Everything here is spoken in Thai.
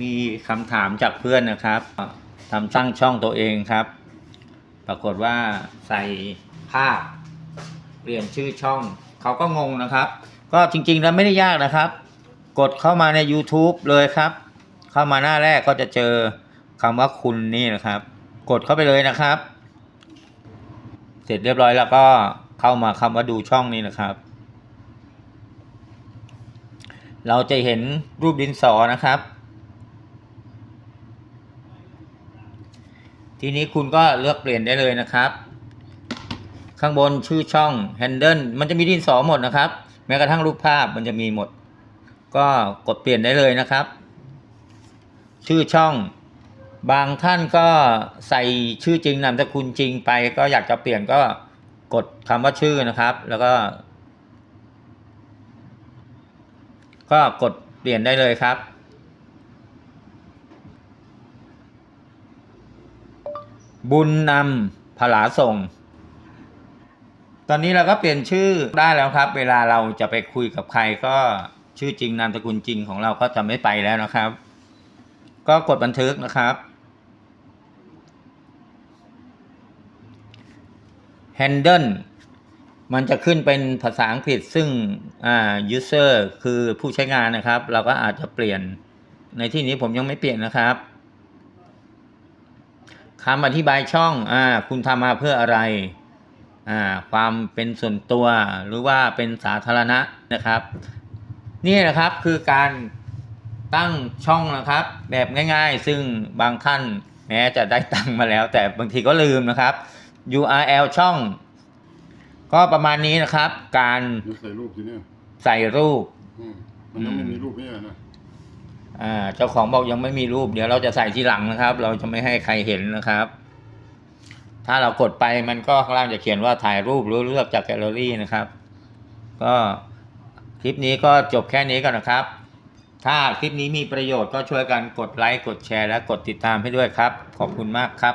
มีคำถามจากเพื่อนนะครับทำตั้งช่องตัวเองครับ ปรากฏว่าใส่ภาพเปลี่ยนชื่อช่อง เขาก็งงนะครับ ก็จริงๆแล้วไม่ได้ยากนะครับ กดเข้ามาใน YouTube เลยครับ เข้ามาหน้าแรกก็จะเจอคำว่าคุณนี่นะครับ กดเข้าไปเลยนะครับ เสร็จเรียบร้อยแล้วก็เข้ามาคำว่าดูช่องนี้นะครับ เราจะเห็นรูปดินสอนะครับ ทีนี้คุณก็เลือกเปลี่ยนได้เลยนะครับ ข้างบนชื่อช่อง Handle มันจะมีดินสอหมดนะครับ แม้กระทั่งรูปภาพมันจะมีหมด ก็กดเปลี่ยนได้เลยนะครับ ชื่อช่อง บางท่านก็ใส่ชื่อจริงนามสกุลจริงไป ก็อยากจะเปลี่ยนก็กดคำว่าชื่อนะครับ แล้วก็ ก็กดเปลี่ยนได้เลยครับ บุญนำผลาส่ง ตอนนี้เราก็เปลี่ยนชื่อได้แล้วครับ เวลาเราจะไปคุยกับใครก็ชื่อจริงนามสกุลจริงของเราก็จะไม่ไปแล้วนะครับ ก็กดบันทึกนะครับ handle มันจะขึ้นเป็นภาษาอังกฤษซึ่งอ่า user คือผู้ใช้งานนะครับ เราก็อาจจะเปลี่ยนในที่นี้ผมยังไม่เปลี่ยนนะครับ คำอธิบายช่องอ่าคุณทำมาเพื่ออะไรอ่าความเป็นส่วนตัวหรือว่าเป็นสาธารณะนะครับ นี่นะครับคือการตั้งช่องนะครับ แบบง่าย ๆ ซึ่งบางท่านแม้จะได้ตังค์มาแล้ว แต่บางทีก็ลืมนะครับ URL ช่อง ก็ประมาณนี้นะครับ การเดี๋ยวใส่รูปทีเนี้ยใส่รูปอืมมันยังไม่มีรูปไม่ใช่นะ อ่าเจ้าของบอกยังไม่มีรูป เดี๋ยวเราจะใส่ทีหลังนะครับ เราจะไม่ให้ใครเห็นนะครับ ถ้าเรากดไปมันก็ข้างล่างจะเขียนว่าถ่ายรูปหรือเลือกจากแกลเลอรี่นะครับ ก็คลิปนี้ก็จบแค่นี้ก่อนนะครับ ถ้าคลิปนี้มีประโยชน์ก็ช่วยกันกดไลค์กดแชร์และกดติดตามให้ด้วยครับ ขอบคุณมากครับ